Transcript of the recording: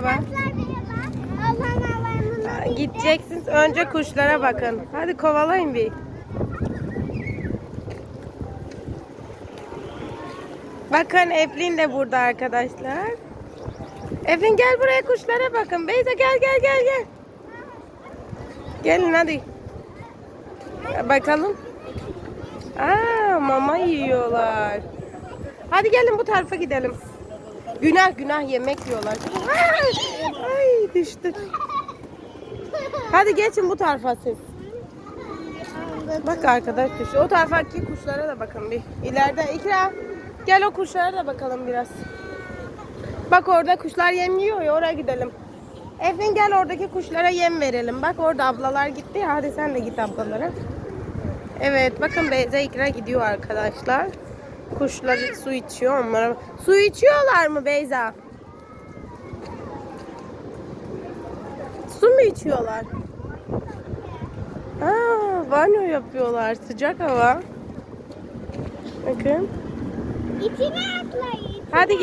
merhaba. Gideceksiniz. Önce kuşlara bakın. Hadi kovalayın bir. Bakın Eflin de burada arkadaşlar. Eflin gel buraya kuşlara bakın. Beyza gel gel gel gel. Gelin hadi. Bakalım. Aa mama yiyorlar. Hadi gelin bu tarafa gidelim. Günah günah yemek yiyorlar. Ay, düştü. Hadi geçin bu tarafa siz. Bak arkadaş düştü. O taraftaki kuşlara da bakın bir. İleride ikra. Gel o kuşlara da bakalım biraz. Bak orada kuşlar yem yiyor ya oraya gidelim. Efrin gel oradaki kuşlara yem verelim. Bak orada ablalar gitti ya. Hadi sen de git ablalara. Evet bakın Beyza İkra gidiyor arkadaşlar. Kuşlar su içiyor onlara. Su içiyorlar mı Beyza? Su mu içiyorlar? Aa, banyo yapıyorlar. Sıcak hava. Bakın. İçine atlayın. Hadi gel.